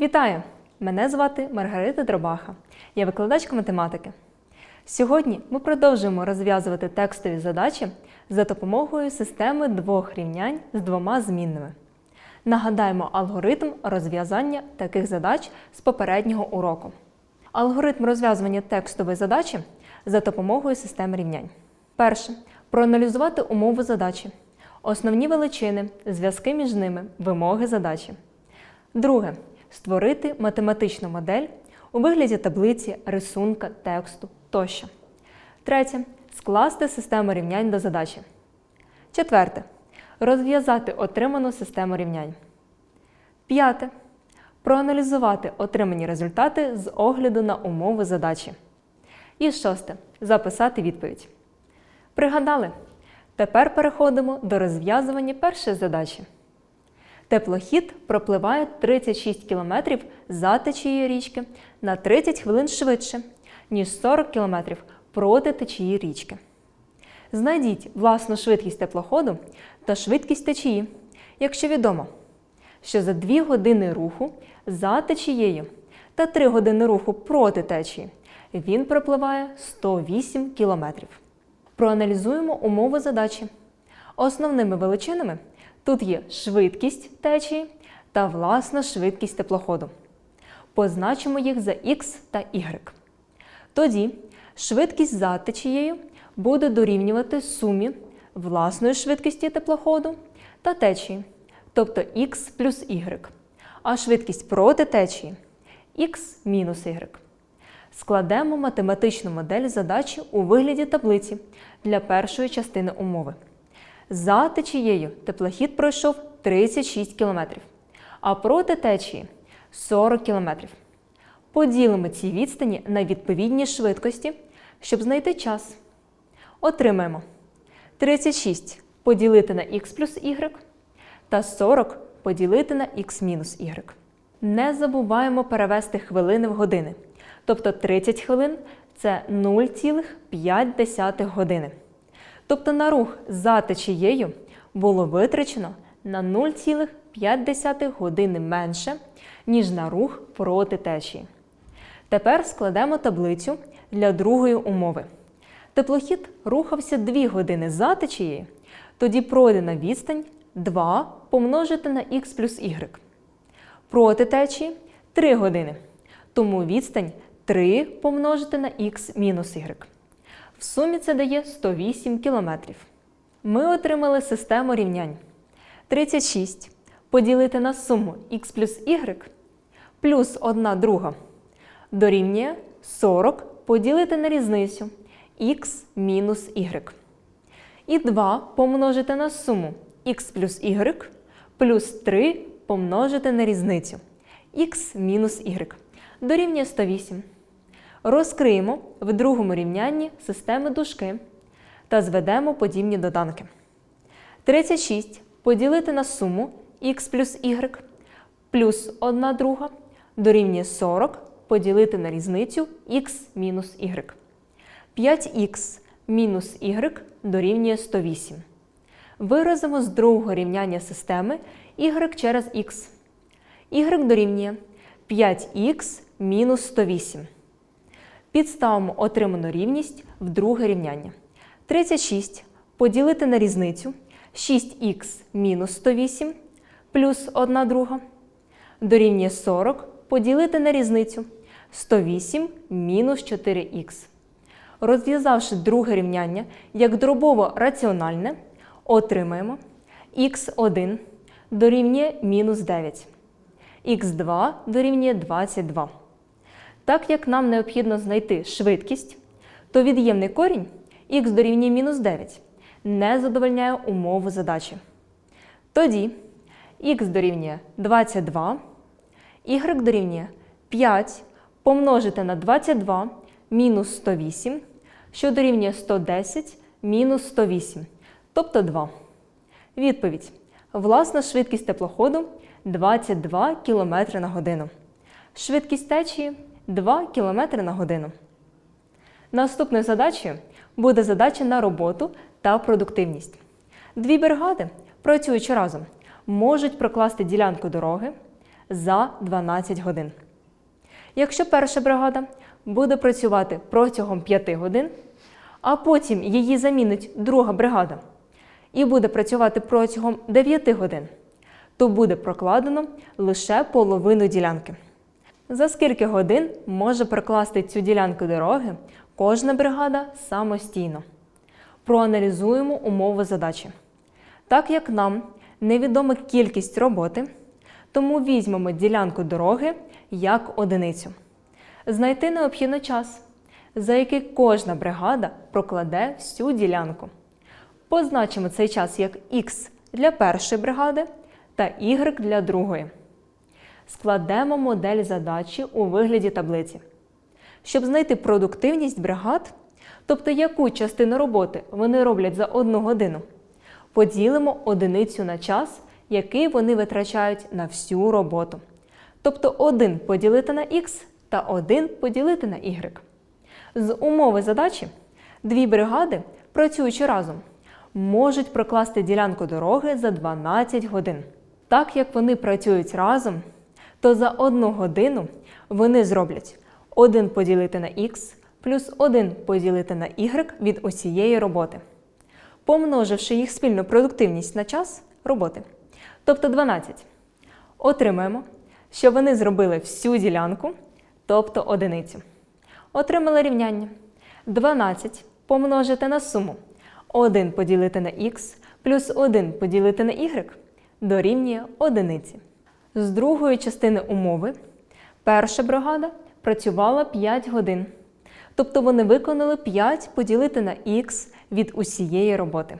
Вітаю! Мене звати Маргарита Дробаха. Я викладачка математики. Сьогодні ми продовжуємо розв'язувати текстові задачі за допомогою системи двох рівнянь з двома змінними. Нагадаємо алгоритм розв'язання таких задач з попереднього уроку. Алгоритм розв'язування текстової задачі за допомогою системи рівнянь. Перше. Проаналізувати умови задачі, основні величини, зв'язки між ними, вимоги задачі. Друге. Створити математичну модель у вигляді таблиці, рисунка, тексту тощо. Третє. Скласти систему рівнянь до задачі. Четверте. Розв'язати отриману систему рівнянь. П'яте. Проаналізувати отримані результати з огляду на умови задачі. І шосте. Записати відповідь. Пригадали? Тепер переходимо до розв'язування першої задачі. Теплохід пропливає 36 км за течією річки на 30 хвилин швидше, ніж 40 км проти течії річки. Знайдіть власну швидкість теплоходу та швидкість течії, якщо відомо, що за 2 години руху за течією та 3 години руху проти течії він пропливає 108 км. Проаналізуємо умови задачі. Основними величинами тут є швидкість течії та власна швидкість теплоходу. Позначимо їх за x та y. Тоді швидкість за течією буде дорівнювати сумі власної швидкості теплоходу та течії, тобто x плюс y, а швидкість проти течії x мінус y. Складемо математичну модель задачі у вигляді таблиці для першої частини умови. За течією теплохід пройшов 36 км, а проти течії 40 км. Поділимо ці відстані на відповідні швидкості, щоб знайти час. Отримаємо 36 поділити на х плюс y та 40 поділити на х мінус y. Не забуваємо перевести хвилини в години. Тобто 30 хвилин це 0,5 години. Тобто на рух за течією було витрачено на 0,5 години менше, ніж на рух проти течії. Тепер складемо таблицю для другої умови. Теплохід рухався 2 години за течією, тоді пройдена відстань 2 помножити на х плюс y. Проти течії 3 години, тому відстань 3 помножити на х мінус y. В сумі це дає 108 км. Ми отримали систему рівнянь. 36 поділити на суму х плюс y плюс 1 друга дорівнює 40 поділити на різницю х мінус y. І 2 помножити на суму х плюс y плюс 3 помножити на різницю х мінус y дорівнює 108. Розкриємо в другому рівнянні системи дужки та зведемо подібні доданки. 36 поділити на суму х плюс y плюс 1 друга дорівнює 40 поділити на різницю х мінус y. 5х мінус y дорівнює 108. Виразимо з другого рівняння системи y через х. y дорівнює 5х мінус 108. Підставимо отриману рівність в друге рівняння. 36 поділити на різницю 6х мінус 108 плюс 1 друга дорівнює 40 поділити на різницю 108 мінус 4х. Розв'язавши друге рівняння як дробово раціональне, отримаємо х1 дорівнює мінус 9, х2 дорівнює 22. Так як нам необхідно знайти швидкість, то від'ємний корінь х дорівнює мінус 9 не задовольняє умову задачі. Тоді х дорівнює 22, y дорівнює 5 помножити на 22 мінус 108, що дорівнює 110 мінус 108, тобто 2. Відповідь. Власна швидкість теплоходу 22 км на годину. Швидкість течії 2 км на годину. Наступною задачею буде задача на роботу та продуктивність. Дві бригади, працюючи разом, можуть прокласти ділянку дороги за 12 годин. Якщо перша бригада буде працювати протягом 5 годин, а потім її замінить друга бригада і буде працювати протягом 9 годин, то буде прокладено лише половину ділянки. За скільки годин може прокласти цю ділянку дороги кожна бригада самостійно? Проаналізуємо умови задачі. Так як нам невідома кількість роботи, тому візьмемо ділянку дороги як одиницю. Знайти необхідно час, за який кожна бригада прокладе всю ділянку. Позначимо цей час як Х для першої бригади та Y для другої. Складемо модель задачі у вигляді таблиці. Щоб знайти продуктивність бригад, тобто яку частину роботи вони роблять за одну годину, поділимо одиницю на час, який вони витрачають на всю роботу. Тобто 1 поділити на х та 1 поділити на y. З умови задачі дві бригади, працюючи разом, можуть прокласти ділянку дороги за 12 годин. Так як вони працюють разом, то за одну годину вони зроблять 1 поділити на х плюс 1 поділити на y від усієї роботи. Помноживши їх спільну продуктивність на час роботи, тобто 12, отримаємо, що вони зробили всю ділянку, тобто одиницю. Отримали рівняння. 12 помножити на суму 1 поділити на х плюс 1 поділити на y дорівнює одиниці. З другої частини умови перша бригада працювала 5 годин. Тобто вони виконали 5 поділити на х від усієї роботи.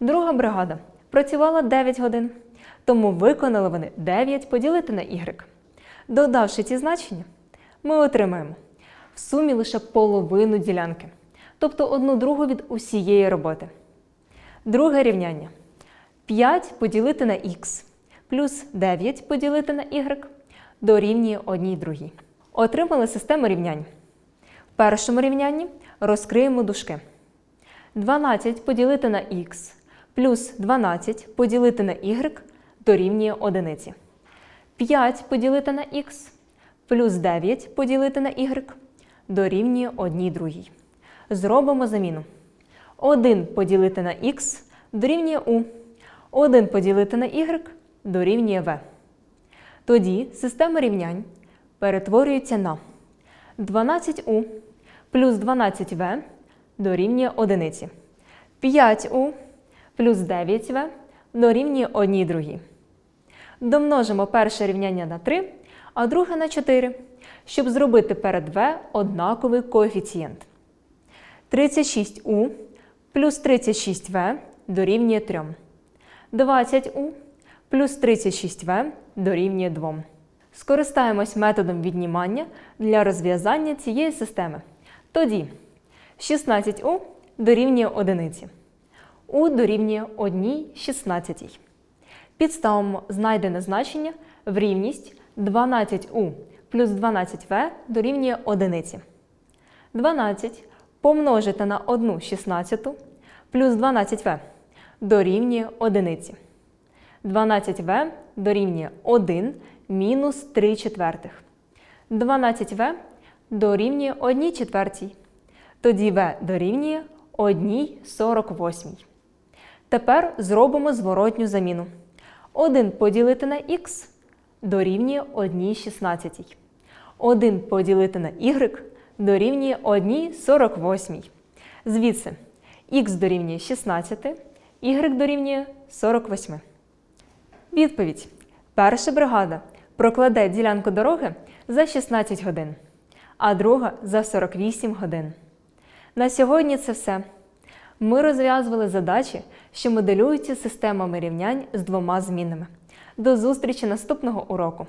Друга бригада працювала 9 годин, тому виконали вони 9 поділити на y. Додавши ці значення, ми отримаємо в сумі лише половину ділянки, тобто одну другу від усієї роботи. Друге рівняння 5 поділити на х плюс 9 поділити на y дорівнює одній другій. Отримали систему рівнянь. В першому рівнянні розкриємо дужки. 12 поділити на х плюс 12 поділити на y дорівнює одиниці. 5 поділити на х плюс 9 поділити на y дорівнює одній другій. Зробимо заміну. 1 поділити на х дорівнює u. 1 поділити на y дорівнює v. Тоді система рівнянь перетворюється на 12u плюс 12v дорівнює одиниці. 5u плюс 9v дорівнює одній другій. Домножимо перше рівняння на 3, а друге на 4, щоб зробити перед v однаковий коефіцієнт. 36u плюс 36v дорівнює 3. 20u плюс 36v дорівнює 2. Скористаємось методом віднімання для розв'язання цієї системи. Тоді 16u дорівнює 1. u дорівнює 1 16. Підставимо знайдене значення в рівність 12u плюс 12v дорівнює 1. 12 помножити на 1 16 плюс 12v дорівнює 1. 12v дорівнює 1 мінус 3 четвертих. 12v дорівнює 1 четвертій. Тоді v дорівнює 1 48. Тепер зробимо зворотню заміну. 1 поділити на х дорівнює 1 16. 1 поділити на y дорівнює 1 48. Звідси х дорівнює 16, y дорівнює 48. Відповідь. Перша бригада прокладе ділянку дороги за 16 годин, а друга за 48 годин. На сьогодні це все. Ми розв'язували задачі, що моделюються системами рівнянь з двома змінами. До зустрічі наступного уроку!